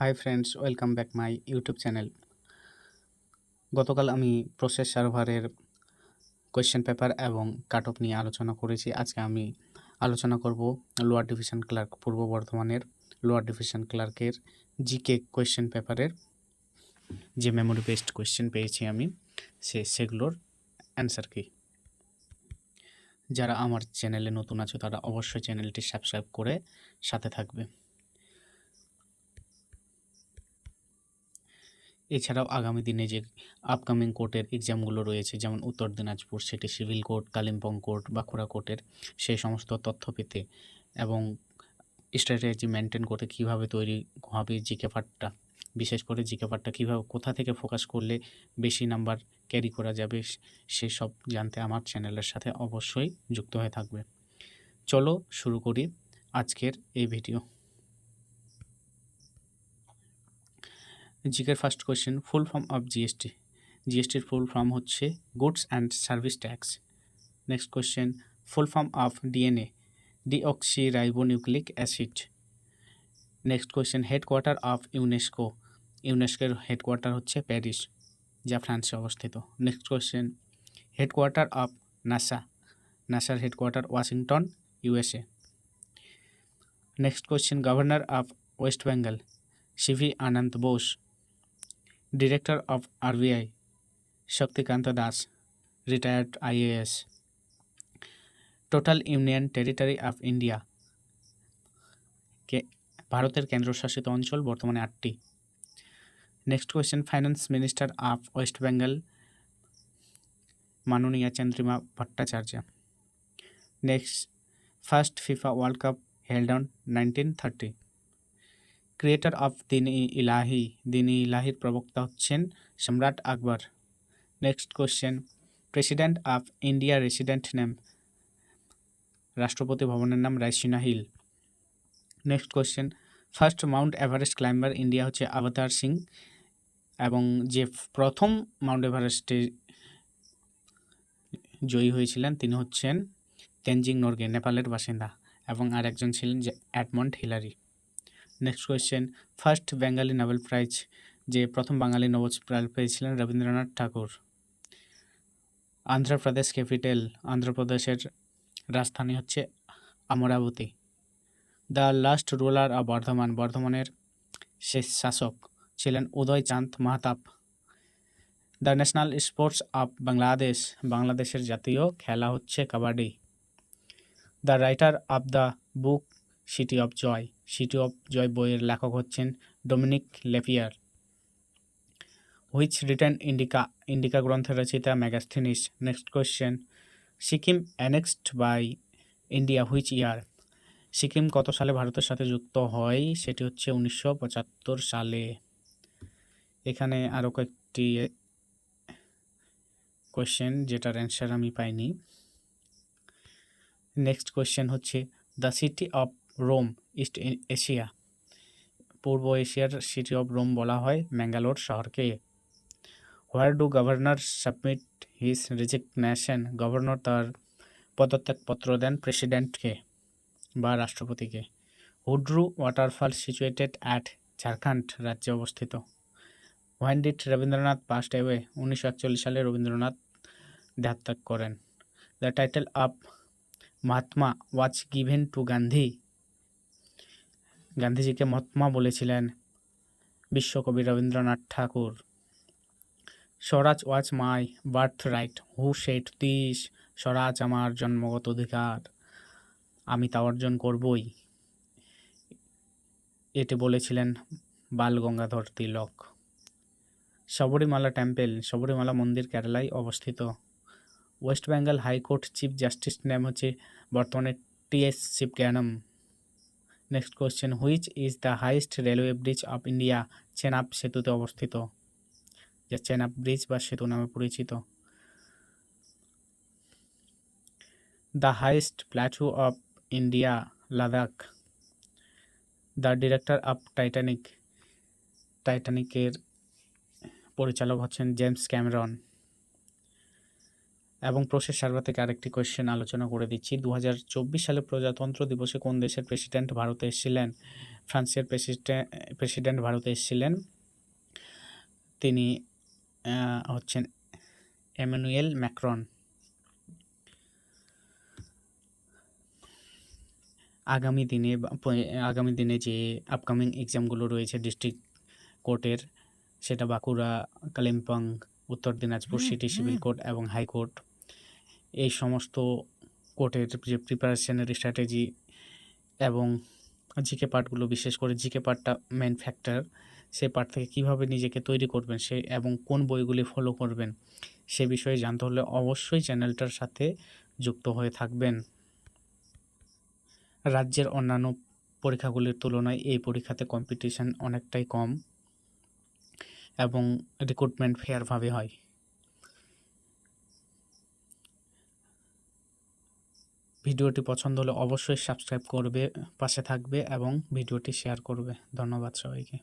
Hi friends welcome back my YouTube channel গতকাল আমি process সার্ভারের কোয়েশ্চেন পেপার এবং কাট অফ নিয়ে আলোচনা করেছি। আজকে আমি আলোচনা করব লোয়ার ডিভিশন ক্লার্ক পূর্ব বর্ধমানের লোয়ার ডিভিশন ক্লার্কের জিকে কোয়েশ্চেন পেপারের যে মেমোরি বেসড কোয়েশ্চেন পেয়েছি আমি, সে, সেগুলোর অ্যান্সার কী? যারা আমার চ্যানেলে নতুন আছো তারা অবশ্যই চ্যানেলটি সাবস্ক্রাইব করে সাথে থাকবে। এছাড়াও আগামী দিনে যে আপকামিং কোর্টের এক্সামগুলো রয়েছে, যেমন উত্তর দিনাজপুর, সেটি civil court Kalimpong court Bankura কোর্টের সেই সমস্ত তথ্য পেতে এবং স্ট্র্যাটেজি মেনটেন করতে কীভাবে তৈরি হবে জিকে পার্টটা বিশেষ করে জিকে পার্টটা কীভাবে, কোথা থেকে ফোকাস করলে বেশি নাম্বার ক্যারি করা যাবে সেসব জানতে আমার চ্যানেলের সাথে অবশ্যই যুক্ত হয়ে থাকবে। চলো শুরু করি আজকের এই ভিডিও জিকের first question full form of GST জিএসটির full form হচ্ছে goods and service tax next question full form of DNA deoxyribonucleic acid next question headquarter of UNESCO ইউনেস্কোর হেডকোয়ার্টার হচ্ছে প্যারিস যা ফ্রান্সে অবস্থিত. Next question headquarter of NASA নাসার headquarter Washington USA next question governor of west Bengal CV Ananda Bose director of RBI Shaktikanta Das retired IAS total union territory of India কে ভারতের কেন্দ্রশাসিত অঞ্চল, বর্তমানে আটটি। Next question finance minister of west Bengal মাননীয়া Chandrima Bhattacharya. Next first FIFA world cup held on nineteen thirty creator of Din Ilahi Din ইলাহির প্রবক্তা হচ্ছেন সম্রাট Akbar. Next question president of India resident name রাষ্ট্রপতি ভবনের নাম Raisina hill. Next question first mount Everest climber India হচ্ছে অবতার সিং এবং যে প্রথম মাউন্ট এভারেস্টে জয়ী হয়েছিলেন তিনি হচ্ছেন তেনজিং নর্গে, নেপালের বাসিন্দা এবং আর একজন ছিলেন যে Edmund Hillary next question first Bengali Nobel prize যে প্রথম বাঙালি নোবেল প্রাইজ পেয়েছিলেন রবীন্দ্রনাথ ঠাকুর। আন্ধ্রপ্রদেশ ক্যাপিটাল আন্ধ্রপ্রদেশের রাজধানী হচ্ছে Amaravati the last ruler of Bardhaman বর্ধমানের শেষ শাসক ছিলেন Uday Chand Mahtab. The national sports of Bangladesh বাংলাদেশের জাতীয় খেলা হচ্ছে kabaddi. The writer of the book city of joy city of joy বইয়ের লেখক হচ্ছেন Dominique Lapierre which written Indica Indica গ্রন্থের রচিতা Megasthenes next question Sikkim annexed by India which year Sikkim কত সালে ভারতের সাথে যুক্ত হয়? সেটি হচ্ছে উনিশশো পঁচাত্তর সালে। এখানে আরও কয়েকটি কোয়েশ্চেন যেটার অ্যান্সার আমি পাইনি। নেক্সট কোয়েশ্চেন হচ্ছে the city of Rome, east Asia. পূর্ব এশিয়ার সিটি অফ রোম বলা হয় ম্যাঙ্গালোর শহরকে। Where do governor submit his resignation? Governor তার পদত্যাগপত্র দেন প্রেসিডেন্টকে বা রাষ্ট্রপতিকে। Hundru waterfall situated at Jharkhand রাজ্যে অবস্থিত। When did Rabindranath passed away উনিশশো একচল্লিশ সালে রবীন্দ্রনাথ দেহত্যাগ করেন। The title of Mahatma was given to Gandhi গান্ধীজিকে Mahatma বলেছিলেন বিশ্বকবি Rabindranath Tagore. Swaraj was my birth right who said this Swaraj আমার জন্মগত অধিকার, আমি তা অর্জন করবই। এটি বলেছিলেন বাল গঙ্গাধর তিলক। শবরীমালা টেম্পেল, শবরীমালা মন্দির কেরালায় অবস্থিত। West Bengal high court chief justice name হচ্ছে বর্তমানে T S Sivagnanam. Next question which is the highest railway bridge of India Chenab সেতুতে অবস্থিত। যা চেনাব ব্রিজ বা সেতু নামে পরিচিত। The highest plateau of India Ladakh the director of Titanic টাইটানিকের পরিচালক হচ্ছেন জেমস ক্যামেরন এবং প্রসেস সার্ভার থেকে আরেকটি কোয়েশ্চেন আলোচনা করে দিচ্ছি। দু হাজার চব্বিশ সালে প্রজাতন্ত্র দিবসে কোন দেশের প্রেসিডেন্ট ভারতে এসেছিলেন? ফ্রান্সের প্রেসিডেন্ট প্রেসিডেন্ট ভারতে এসেছিলেন। তিনি হচ্ছেন এমানুয়েল ম্যাক্রন। আগামী দিনে আগামী দিনে যে আপকামিং এক্সামগুলো রয়েছে ডিস্ট্রিক্ট কোর্টের সেটা Bankura Kalimpong Uttar Dinajpur city civil court এবং হাইকোর্ট এই সমস্ত কোর্টের যে প্রিপারেশনের স্ট্র্যাটেজি এবং জিকে পার্টগুলো, বিশেষ করে জিকে পার্টটা মেন ফ্যাক্টর সেই পার্ট থেকে কীভাবে নিজেকে তৈরি করবেন, সে এবং কোন বইগুলি ফলো করবেন, সে বিষয়ে জানতে হলে অবশ্যই চ্যানেলটার সাথে যুক্ত হয়ে থাকবেন। রাজ্যের অন্যান্য পরীক্ষাগুলির তুলনায় এই পরীক্ষাতে কম্পিটিশান অনেকটাই কম এবং রিক্রুটমেন্ট ফেয়ারভাবে হয়। ভিডিওটি পছন্দ হলে অবশ্যই সাবস্ক্রাইব করবে পাশে থাকবে এবং ভিডিওটি শেয়ার করবে। ধন্যবাদ সবাইকে।